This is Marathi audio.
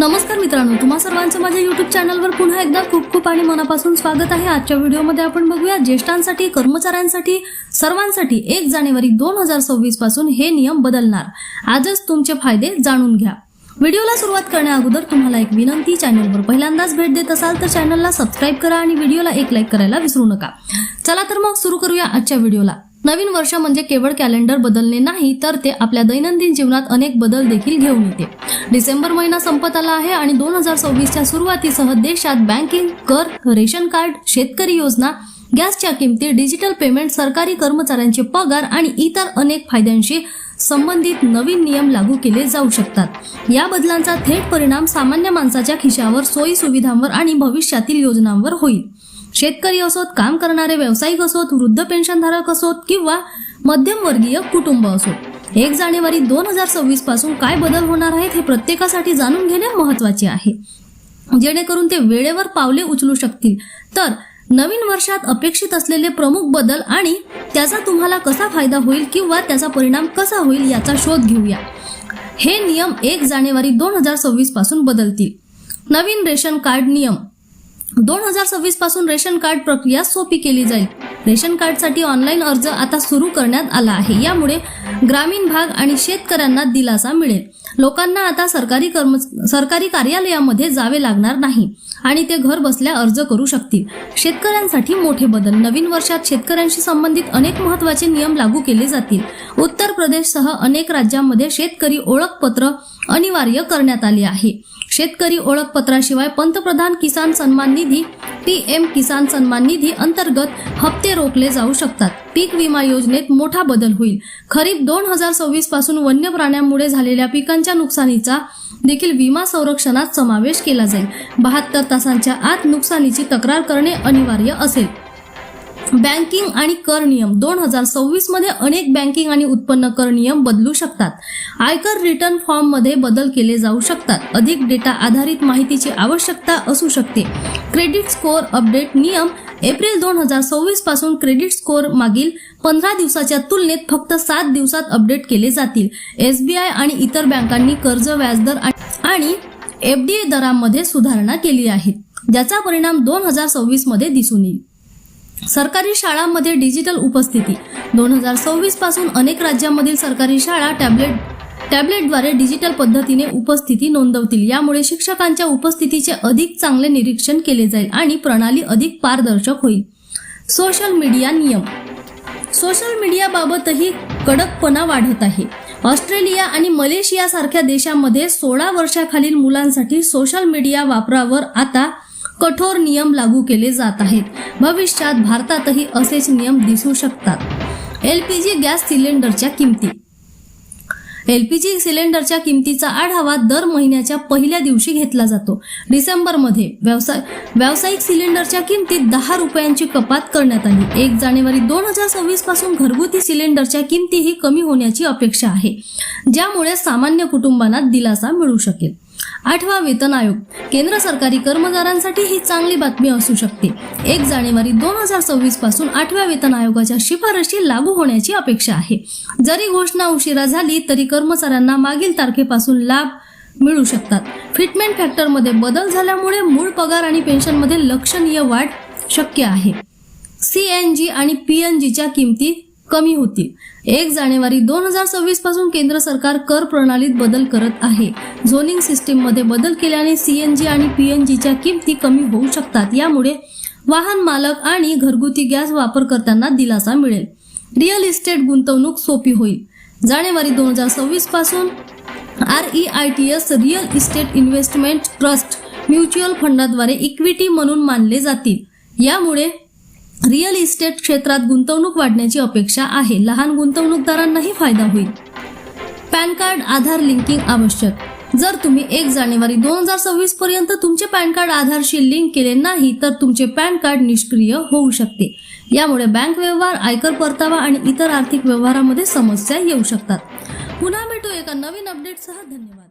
नमस्कार मित्रांनो तुम्हा सर्वांचं माझ्या युट्यूब चॅनलवर पुन्हा एकदा खूप खूप आणि मनापासून स्वागत आहे. आजच्या व्हिडिओमध्ये आपण बघूया ज्येष्ठांसाठी कर्मचाऱ्यांसाठी सर्वांसाठी एक जानेवारी दोन हजार सव्वीसपासून हे नियम बदलणार. आजच तुमचे फायदे जाणून घ्या. व्हिडिओला सुरुवात करण्या अगोदर तुम्हाला एक विनंती चॅनलवर पहिल्यांदाच भेट देत असाल तर चॅनलला सबस्क्राईब करा आणि व्हिडिओला एक लाईक करायला विसरू नका. चला तर मग सुरू करूया आजच्या व्हिडिओला नवीन वर्ष म्हणजे केवळ कॅलेंडर बदलणे नाही तर ते आपल्या दैनंदिन जीवनात अनेक बदल देखील घेऊन येते. डिसेंबर महिना संपत आला आहे आणि दोन हजार सव्वीसच्या सुरुवातीसह देशात बँकिंग कर रेशन कार्ड शेतकरी योजना गॅसच्या किमती डिजिटल पेमेंट सरकारी कर्मचाऱ्यांचे पगार आणि इतर अनेक फायद्यांशी संबंधित नवीन नियम लागू केले जाऊ शकतात. या बदलांचा थेट परिणाम सामान्य माणसाच्या खिशावर सोयी सुविधांवर आणि भविष्यातील योजनांवर होईल. शेतकरी असोत काम करणारे व्यावसायिक असोत वृद्ध पेन्शनधारक असोत किंवा मध्यमवर्गीय कुटुंब असोत. एक जानेवारी दोन हजार सव्वीसपासून काय बदल होणार आहेत हे प्रत्येकासाठी जाणून घेणे महत्त्वाचे आहे. जेणेकरून ते वेळेवर पावले उचलू शकतील. तर नवीन वर्षात अपेक्षित असलेले प्रमुख बदल आणि त्याचा तुम्हाला कसा फायदा होईल किंवा त्याचा परिणाम कसा होईल याचा शोध घेऊया. हे नियम एक जानेवारी दोन हजार सव्वीसपासून बदलतील. नवीन रेशन कार्ड नियम. दोन हजार सव्वीसपासून रेशन कार्ड प्रक्रिया सोपी केली जाईल. रेशन कार्डसाठी ऑनलाईन अर्ज आता सुरू करण्यात आला आहे. यामुळे ग्रामीण भाग आणि शेतकऱ्यांना दिलासा मिळेल. लोकांना आता सरकारी कर्म सरकारी कार्यालयामध्ये जावे लागणार नाही आणि ते घर बसल्या अर्ज करू शकतील. शेतकऱ्यांसाठी मोठे बदल. नवीन वर्षात शेतकऱ्यांशी संबंधित अनेक महत्त्वाचे नियम लागू केले जातील. उत्तर प्रदेशसह अनेक राज्यांमध्ये शेतकरी ओळखपत्र अनिवार्य करण्यात आले आहे. शेतकरी ओळखपत्राशिवाय पंतप्रधान किसान सन्मान निधी पीएम किसान सन्मान निधी अंतर्गत हप्ते रोखले जाऊ शकतात. पीक विमा योजनेत मोठा बदल होईल. खरीप दोन हजार सव्वीसपासून वन्य प्राण्यांमुळे झालेल्या पिकांच्या नुकसानीचा देखील विमा संरक्षणात समावेश केला जाईल. बहात्तर तासांच्या आत नुकसानीची तक्रार करणे अनिवार्य असेल. बँकिंग आणि कर नियम दोन हजार सव्वीसमध्ये अनेक बँकिंग आणि उत्पन्न कर नियम बदलू शकतात. आयकर रिटर्न फॉर्ममध्ये बदल केले जाऊ शकतात. अधिक डेटा आधारित माहितीची आवश्यकता असू शकते. क्रेडिट स्कोअर अपडेट नियम एप्रिल दोन हजार सव्वीसपासून क्रेडिट स्कोअर मागील पंधरा दिवसाच्या तुलनेत फक्त सात दिवसात अपडेट केले जातील. एसबीआय आणि इतर बँकांनी कर्ज व्याजदर आणि एफडीए दरांमध्ये सुधारणा केली आहे. ज्याचा परिणाम दोन हजार सव्वीसमध्ये दिसून येईल. सरकारी शाळांमध्ये डिजिटल उपस्थिती. दोन हजार सव्वीसपासून अनेक राज्यांमधील सरकारी शाळा टॅबलेट टॅबलेटद्वारे डिजिटल पद्धतीने उपस्थिती नोंदवतील. यामुळे शिक्षकांच्या उपस्थितीचे अधिक चांगले निरीक्षण केले जाईल आणि प्रणाली अधिक पारदर्शक होईल. सोशल मीडिया नियम. सोशल मीडियाबाबतही कडकपणा वाढत आहे. ऑस्ट्रेलिया आणि मलेशिया सारख्या देशांमध्ये सोळा वर्षाखालील मुलांसाठी सोशल मीडिया वापरावर आता कठोर नियम लागू केले जात आहेत. भविष्यात भारतातही असेच नियम दिसू शकतात. एलपीजी गॅस सिलेंडरच्या किमती. एलपीजी सिलेंडरच्या किमतीचा आढावा दर महिन्याच्या पहिल्या दिवशी घेतला जातो. डिसेंबरमध्ये व्यवसाय व्यावसायिक सिलेंडरच्या किमतीत दहा रुपयांची कपात करण्यात आली. एक जानेवारी दोन हजार सव्वीसपासून घरगुती सिलेंडरच्या किमतीही कमी होण्याची अपेक्षा आहे ज्यामुळे सामान्य कुटुंबांना दिलासा मिळू शकेल. आठवा वेतन आयोग. केंद्र सरकारी कर्मचाऱ्यांसाठी ही चांगली बातमी असू शकते. एक जानेवारी दोन हजार सव्वीसपासून आठव्या वेतन आयोगाच्या शिफारशी लागू होण्याची अपेक्षा आहे. जरी घोषणा उशिरा झाली तरी कर्मचाऱ्यांना मागील तारखेपासून लाभ मिळू शकतात. फिटमेंट फॅक्टरमध्ये बदल झाल्यामुळे मूळ पगार आणि पेन्शनमध्ये लक्षणीय वाढ शक्य आहे. सी एन जी आणि पी एन जीच्या किमती कमी होतील एक जानेवारी दोन हजार सव्वीसपासून केंद्र सरकार कर प्रणालीत बदल करत आहे. झोनिंग सिस्टीममध्ये बदल केल्याने सीएनजी आणि पीएनजीच्या किमती कमी होऊ शकतात. यामुळे वाहन मालक आणि घरगुती गॅस वापरकर्त्यांना दिलासा मिळेल. रिअल इस्टेट गुंतवणूक सोपी होईल. जानेवारी दोन हजार सव्वीसपासून R E I T S real estate investment trust mutual फंडाद्वारे equity म्हणून मानले जातील. यामुळे रिअल इस्टेट क्षेत्रात गुंतवणूक वाढण्याची अपेक्षा आहे. लहान गुंतवणूकदारांनाही फायदा होईल. पॅन कार्ड आधार लिंकिंग आवश्यक. जर तुम्ही एक जानेवारी दोन हजार सव्वीस पर्यंत तुमचे पॅन कार्ड आधारशी लिंक केले नाही तर तुमचे पॅन कार्ड निष्क्रिय होऊ शकते. यामुळे बँक व्यवहार आयकर परतावा आणि इतर आर्थिक व्यवहारामध्ये समस्या येऊ शकतात. पुन्हा भेटू एका नवीन अपडेटसह धन्यवाद.